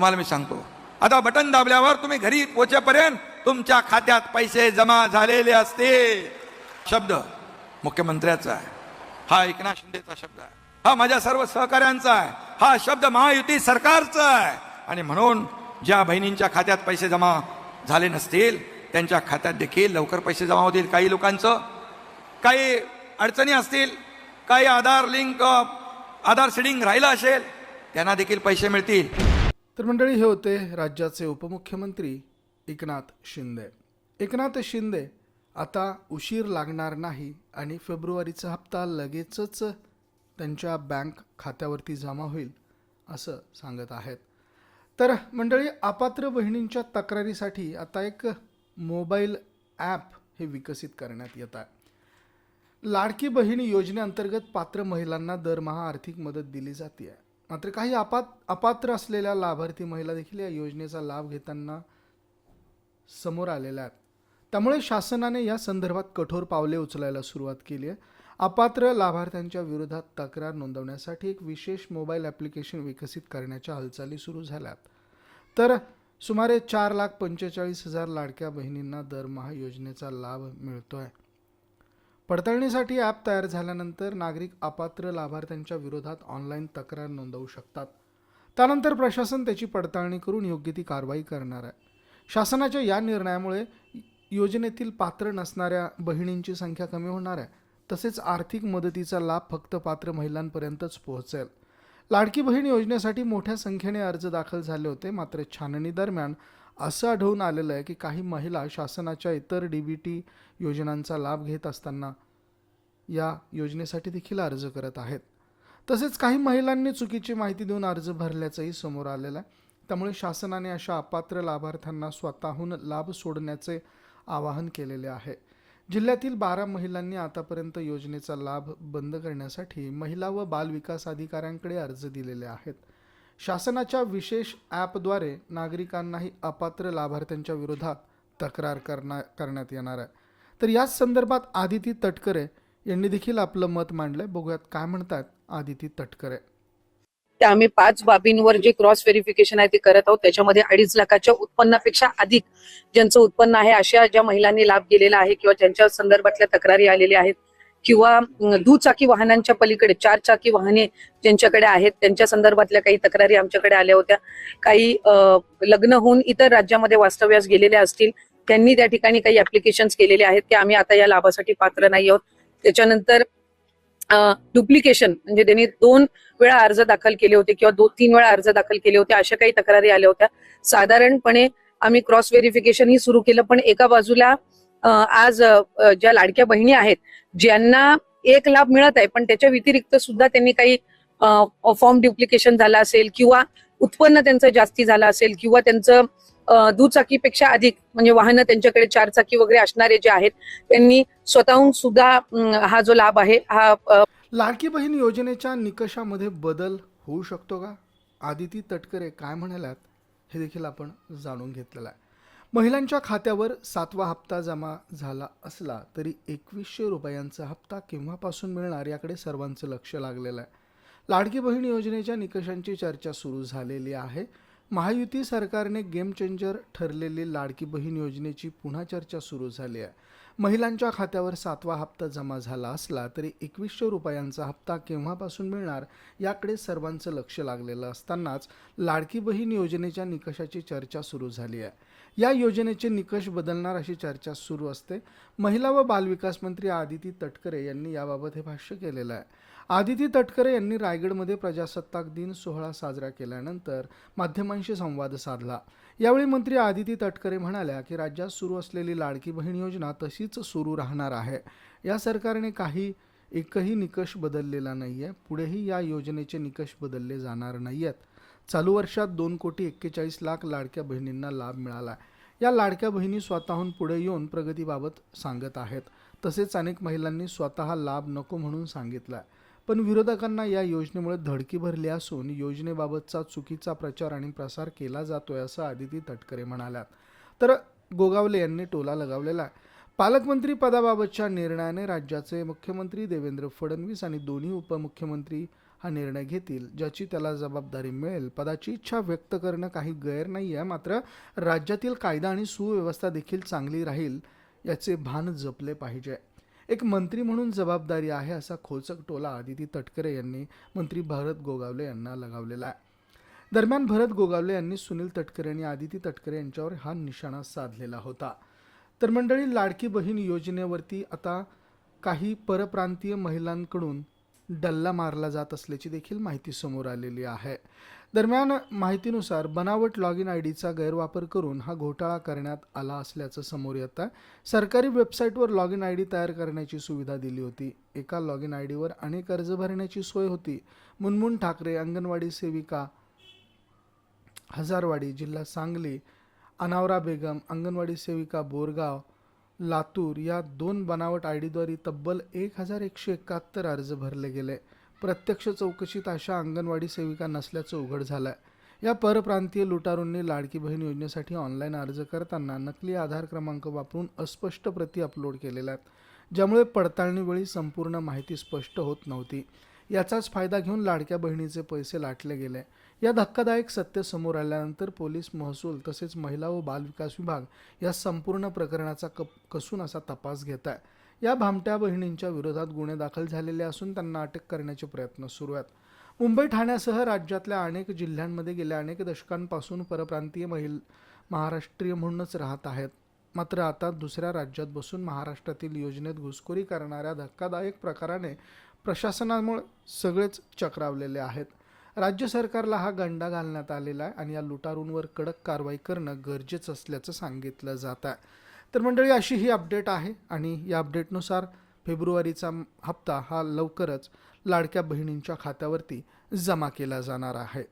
तुम्हाला मी सांगतो. आता बटन दाबल्यावर तुम्ही घरी पोचेपर्यंत तुमच्या खात्यात पैसे जमा झालेले असते. शब्द मुख्यमंत्र्याचा आहे. हा एकनाथ शिंदेचा शब्द आहे. हा माझ्या सर्व सहकाऱ्यांचा आहे. हा शब्द महायुती सरकारचा आहे. आणि म्हणून ज्या बहिणींच्या खात्यात पैसे जमा झाले नसतील त्यांच्या खात्यात देखील लवकर पैसे जमा होतील काही लोकांचं. काही अडचणी असतील काही आधार लिंक आधार सिडिंग राहिलं असेल त्यांना देखील पैसे मिळतील. तर मंडळी हे होते राज्याचे उपमुख्यमंत्री एकनाथ शिंदे. एकनाथ शिंदे आता उशीर लागणार नाही आणि फेब्रुवारीचा हप्ता लगेचच त्यांच्या बँक खात्यावरती जमा होईल असं सांगत आहेत. तर मंडळी अपात्र बहिणींच्या तक्रारीसाठी आता एक मोबाईल ॲप हे विकसित करण्यात येत आहे. लाडकी बहीण योजनेअंतर्गत पात्र महिलांना दरमहा आर्थिक मदत दिली जाते मात्र काही अपात अपात्र असलेल्या लाभार्थी महिला देखील या योजनेचा लाभ घेताना समोर आलेल्या आहेत. त्यामुळे शासनाने या संदर्भात कठोर पावले उचलायला सुरुवात केली आहे. अपात्र लाभार्थ्यांच्या विरोधात तक्रार नोंदवण्यासाठी एक विशेष मोबाईल ॲप्लिकेशन विकसित करण्याच्या हालचाली सुरू झाल्यात तर सुमारे चार लाख पंचेचाळीस हजार लाडक्या बहिणींना दरमहा योजनेचा लाभ मिळतो आहे पडताळणीसाठी ॲप तयार झाल्यानंतर नागरिक अपात्र लाभार्थ्यांच्या विरोधात ऑनलाईन तक्रार नोंदवू शकतात. त्यानंतर प्रशासन त्याची पडताळणी करून योग्य ती कारवाई करणार आहे. शासनाच्या या निर्णयामुळे योजनेतील पात्र नसणाऱ्या बहिणींची संख्या कमी होणार आहे. तसेच आर्थिक मदतीचा लाभ फक्त पात्र महिलांपर्यंतच पोहोचेल. लाडकी बहीण योजनेसाठी मोठ्या संख्येने अर्ज दाखल झाले होते मात्र छाननी दरम्यान असं आढळून आलेलं आहे की काही महिला शासनाच्या इतर डी बी टी योजनांचा लाभ घेत असताना या योजनेसाठी देखील अर्ज करत आहेत. तसेच काही महिलांनी चुकीची माहिती देऊन अर्ज भरल्याचंही समोर आलेलं आहे. त्यामुळे शासनाने अशा अपात्र लाभार्थ्यांना स्वतःहून लाभ सोडण्याचे आवाहन केलेले आहे. जिल्ह्यातील बारा महिलांनी आतापर्यंत योजनेचा लाभ बंद करण्यासाठी महिला व बाल विकास अधिकाऱ्यांकडे अर्ज दिलेले आहेत. शासनाच्या विशेष ॲपद्वारे नागरिकांनाही अपात्र लाभार्थ्यांच्या विरोधात तक्रार करणार करण्यात येणार आहे. तर याच संदर्भात आदिती तटकरे यांनी देखील आपलं मत मांडलंय. बघूयात काय म्हणतात आदिती तटकरे. ते आम्ही पाच बाबींवर जे क्रॉस व्हेरिफिकेशन आहे ते करत आहोत. त्याच्यामध्ये अडीच लाखाच्या उत्पन्नापेक्षा अधिक ज्यांचं उत्पन्न आहे अशा ज्या महिलांनी लाभ गेलेला आहे किंवा ज्यांच्या संदर्भातल्या तक्रारी आलेल्या आहेत किंवा दुचाकी वाहनांच्या पलीकडे चार चाकी वाहने ज्यांच्याकडे आहेत त्यांच्या संदर्भातल्या काही तक्रारी आमच्याकडे आल्या होत्या. काही लग्न होऊन इतर राज्यामध्ये वास्तव्यास गेलेल्या असतील त्यांनी त्या ठिकाणी काही ऍप्लिकेशन केलेले आहेत की आम्ही आता या लाभासाठी पात्र नाही आहोत. त्याच्यानंतर डुप्लिकेशन म्हणजे त्यांनी दोन वेळा अर्ज दाखल केले होते किंवा दोन तीन वेळा अर्ज दाखल केले होते अशा काही तक्रारी आल्या होत्या. साधारणपणे आम्ही क्रॉस व्हेरिफिकेशन ही सुरू केलं पण एका बाजूला आज ज्या लाडक्या बहिणी आहेत ज्यांना एक लाभ मिळत आहे पण त्याच्या व्यतिरिक्त सुद्धा त्यांनी काही फॉर्म ड्युप्लिकेशन झालं असेल किंवा उत्पन्न त्यांचं जास्ती झालं असेल किंवा त्यांचं दुचाकीपेक्षा अधिक म्हणजे वाहनं त्यांच्याकडे चारचाकी वगैरे असणारे जे आहेत त्यांनी स्वतःहून सुद्धा हा जो लाभ आहे हा लाडकी बहीण योजनेच्या निकषामध्ये बदल होऊ शकतो का? आदिती तटकरे काय म्हणाल्यात हे देखील आपण जाणून घेतलेलं आहे. महिलांच्या खात्यावर सातवा हप्ता जमा झाला असला तरी एकवीसशे रुपयांचा हप्ता केव्हापासून मिळणार याकडे सर्वांचं लक्ष लागलेलं आहे. लाडकी बहीण योजनेच्या निकषांची चर्चा सुरू झालेली आहे. महायुती सरकारने गेम चेंजर ठरलेली लाडकी बहीण योजनेची पुन्हा चर्चा सुरू झाली आहे. महिलांच्या खात्यावर सातवा हप्ता जमा झाला असला तरी एकवीसशे रुपयांचा हप्ता केव्हापासून मिळणार याकडे सर्वांचं लक्ष लागलेलं असतानाच लाडकी बहीण योजनेच्या निकषाची चर्चा सुरू झाली आहे. या योजनेचे निकष बदलणार अशी चर्चा सुरू असते. महिला व बालविकास मंत्री आदिती तटकरे यांनी याबाबत हे भाष्य केलेलं आहे. आदिती तटकरे यांनी रायगडमध्ये प्रजासत्ताक दिन सोहळा साजरा केल्यानंतर माध्यमांशी संवाद साधला. यावेळी मंत्री आदिती तटकरे म्हणाल्या की राज्यात सुरू असलेली लाडकी बहीण योजना तशीच सुरू राहणार आहे. या सरकारने काही एकही निकष बदललेला नाही आहे पुढेही या योजनेचे निकष बदलले जाणार नाही आहेत चालू वर्षात दोन कोटी एक्केचाळीस लाख लाडक्या बहिणींना लाभ मिळाला या लाडक्या बहिणी स्वतःहून पुढे येऊन प्रगतीबाबत सांगत आहेत. तसेच अनेक महिलांनी स्वतः लाभ नको म्हणून सांगितला आहे पण विरोधकांना या योजनेमुळे धडकी भरली असून योजनेबाबतचा चुकीचा प्रचार आणि प्रसार केला जातोय असं आदिती तटकरे म्हणाल्यात. तर गोगावले यांनी टोला लगावलेला आहे. पालकमंत्री पदाबाबतच्या निर्णयाने राज्याचे मुख्यमंत्री देवेंद्र फडणवीस आणि दोन्ही उपमुख्यमंत्री हा निर्णय घेतील ज्याची त्याला जबाबदारी मिळेल. पदाची इच्छा व्यक्त करणं काही गैर नाही आहे मात्र राज्यातील कायदा आणि सुव्यवस्था देखील चांगली राहील याचे भान जपले पाहिजे. एक मंत्री म्हणून जबाबदारी आहे असा खोचक टोला आदिती तटकरे यांनी मंत्री भरत गोगावले यांना लगावलेला आहे. दरम्यान भरत गोगावले यांनी सुनील तटकरे आणि आदिती तटकरे यांच्यावर हा निशाणा साधलेला होता. तर मंडळी लाडकी बहीण योजनेवरती आता काही परप्रांतीय महिलांकडून डल्ला मारला जात असल्याची देखील माहिती समोर आलेली आहे. दरम्यान माहितीनुसार बनावट लॉग इन आय डीचा गैरवापर करून हा घोटाळा करण्यात आला असल्याचं समोर येत आहे. सरकारी वेबसाईटवर लॉग इन आय डी तयार करण्याची सुविधा दिली होती. एका लॉग इन आय डीवर अनेक अर्ज भरण्याची सोय होती. मुनमुन ठाकरे अंगणवाडी सेविका हजारवाडी जिल्हा सांगली अनावरा बेगम अंगणवाडी सेविका बोरगाव लातूर या दोन बनावट आय डीद्वारे तब्बल एक हजार एकशे एकाहत्तर अर्ज भरले गेले. प्रत्यक्ष चौकशीत अशा अंगणवाडी सेविका नसल्याचं उघड झालं या परप्रांतीय लुटारूंनी लाडकी बहीण योजनेसाठी ऑनलाईन अर्ज करताना नकली आधार क्रमांक वापरून अस्पष्ट प्रती अपलोड केलेल्या आहेत ज्यामुळे पडताळणीवेळी संपूर्ण माहिती स्पष्ट होत नव्हती. याचाच फायदा घेऊन लाडक्या बहिणीचे पैसे लाटले गेले. या धक्कादायक सत्य समोर आल्यानंतर पोलीस महसूल तसेच महिला व बालविकास विभाग या संपूर्ण प्रकरणाचा कप कसून असा तपास घेत आहे या भामट्या बहिणींच्या विरोधात गुन्हे दाखल झालेले असून त्यांना अटक करण्याचे प्रयत्न सुरू आहेत. मुंबई ठाण्यासह राज्यातल्या अनेक जिल्ह्यांमध्ये गेल्या अनेक दशकांपासून परप्रांतीय महिल महाराष्ट्रीय म्हणूनच राहत आहेत. मात्र आता दुसऱ्या राज्यात बसून महाराष्ट्रातील योजनेत घुसखोरी करणाऱ्या धक्कादायक प्रकाराने प्रशासनामुळे सगळेच चक्रावलेले आहेत. राज्य सरकारला हा गंडा घालण्यात आलेला आहे आणि या लुटारूंवर कडक कारवाई करणं गरजेचं असल्याचं सांगितलं जात आहे. तर मंडळी अशी ही अपडेट आहे आणि या अपडेटनुसार फेब्रुवारीचा हप्ता हा लवकरच लाडक्या बहिणींच्या खात्यावरती जमा केला जाणार आहे.